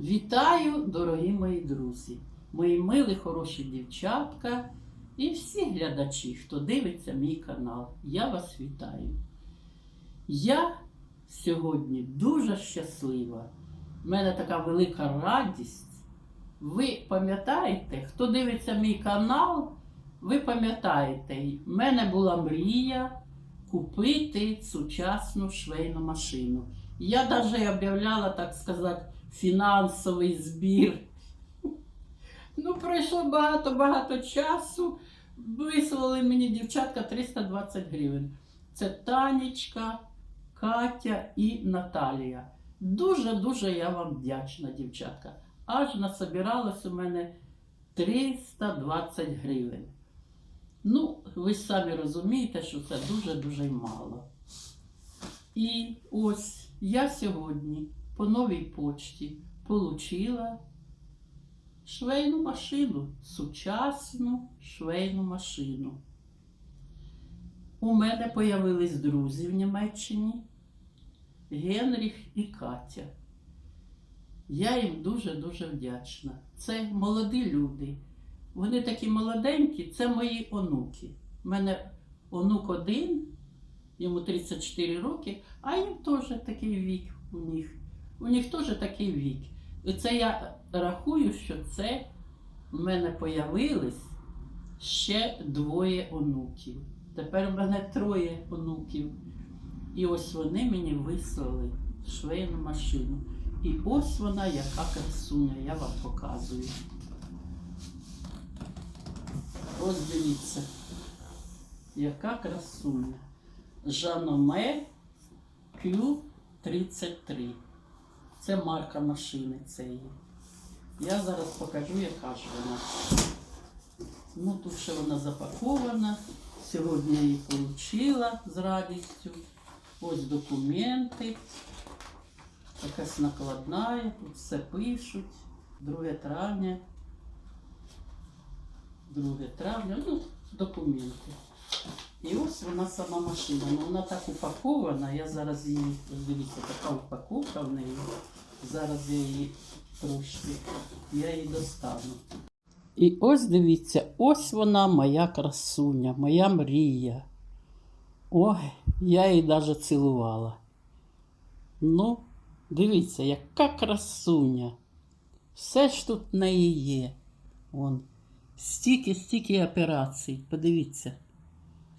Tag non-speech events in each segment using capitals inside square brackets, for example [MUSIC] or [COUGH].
Вітаю, дорогі мої друзі, мої милі хороші дівчатка і всі глядачі, хто дивиться мій канал. Я вас вітаю. Я сьогодні дуже щаслива. У мене така велика радість. Ви пам'ятаєте, хто дивиться мій канал, ви пам'ятаєте, в мене була мрія купити сучасну швейну машину. Я навіть об'являла, так сказати, фінансовий збір. Ну, пройшло багато-багато часу. Вислали мені дівчатка 320 гривень. Це Танечка, Катя і Наталія. Дуже-дуже я вам вдячна, дівчатка. Аж насобиралось у мене 320 гривень. Ну, ви самі розумієте, що це дуже-дуже мало. І ось я сьогодні по новій почті получила швейну машину, сучасну швейну машину. У мене появились друзі в Німеччині Генріх і Катя. Я їм дуже-дуже вдячна. Це молоді люди. Вони такі молоденькі, це мої онуки. У мене онук один, йому 34 роки, а їм теж такий вік у них. У них теж такий вік. І це я рахую, що це в мене появились ще двоє онуків. Тепер в мене троє онуків. І ось вони мені вислали швейну машину. І ось вона, яка красуня, я вам показую. Ось дивіться, яка красуня. Жаноме Q33. Це марка машини цієї. Я зараз покажу, яка ж вона. Ну, тут ще вона запакована. Сьогодні я її отримала з радістю. Ось документи. Якась накладна, тут все пишуть. 2 травня. 2 травня, ну, документи. І ось вона сама машина. Ну, вона так упакована. Я зараз її, дивіться, така упаковка в неї. Зараз я її трошки, я її достану. І ось дивіться, ось вона моя красуня, моя мрія. Ой, я її навіть цілувала. Ну, дивіться, яка красуня. Все ж тут в неї є. Вон. Стільки, стільки операцій. Подивіться.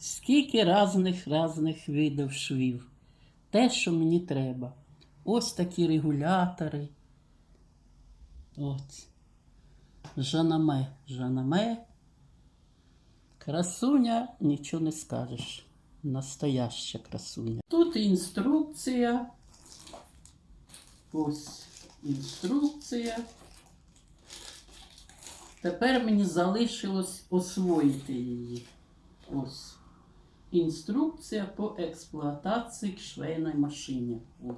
Скільки різних різних видів швів. Те, що мені треба. Ось такі регулятори. От. Жанаме, жанаме. Красуня, нічого не скажеш. Настояща красуня. Тут інструкція. Ось інструкція. Тепер мені залишилось освоїти її. Ось. Інструкція по експлуатації швейної машини. От.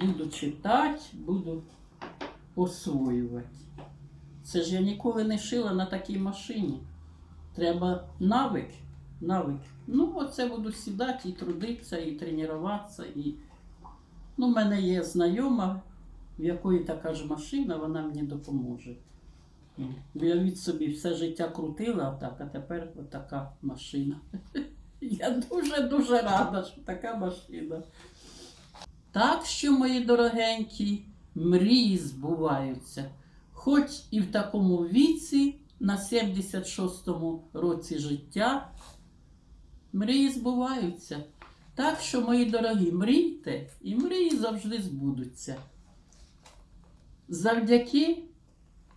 Буду читати, буду освоювати. Це ж я ніколи не шила на такій машині. Треба навик. навик. Ну, оце буду сідати і трудитися, і тренуватися. І... Ну, в мене є знайома, в якої така ж машина, вона мені допоможе. Ну, Уявіть собі, все життя крутила отак, а тепер отака машина. [LAUGHS] Я дуже-дуже рада, що така машина. Так що, мої дорогенькі, мрії збуваються. Хоч і в такому віці, на 76-му році життя, мрії збуваються. Так що, мої дорогі, мрійте, і мрії завжди збудуться. Завдяки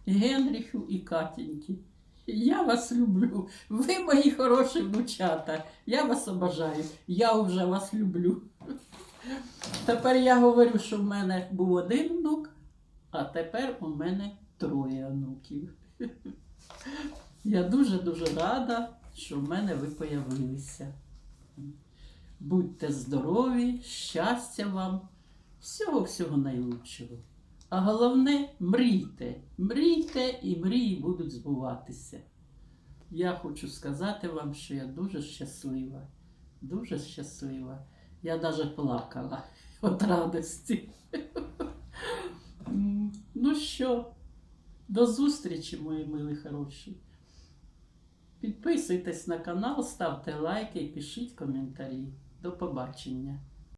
Генріху і Катіньки. Я вас люблю. Ви мої хороші внучата. Я вас обожаю. Я вже вас люблю. Тепер я говорю, що в мене був один внук, а тепер у мене троє онуків. Я дуже-дуже рада, що в мене ви появилися. Будьте здорові, щастя вам, всього-всього найлучшого. А головне, мрійте, мрійте і мрії будуть збуватися. Я хочу сказати вам, що я дуже щаслива, дуже щаслива. Я навіть плакала [LAUGHS] від радості. [LAUGHS] Ну що, до зустрічі, мої милі хороші. Підписуйтесь на канал, ставте лайки пишіть коментарі. До побачення.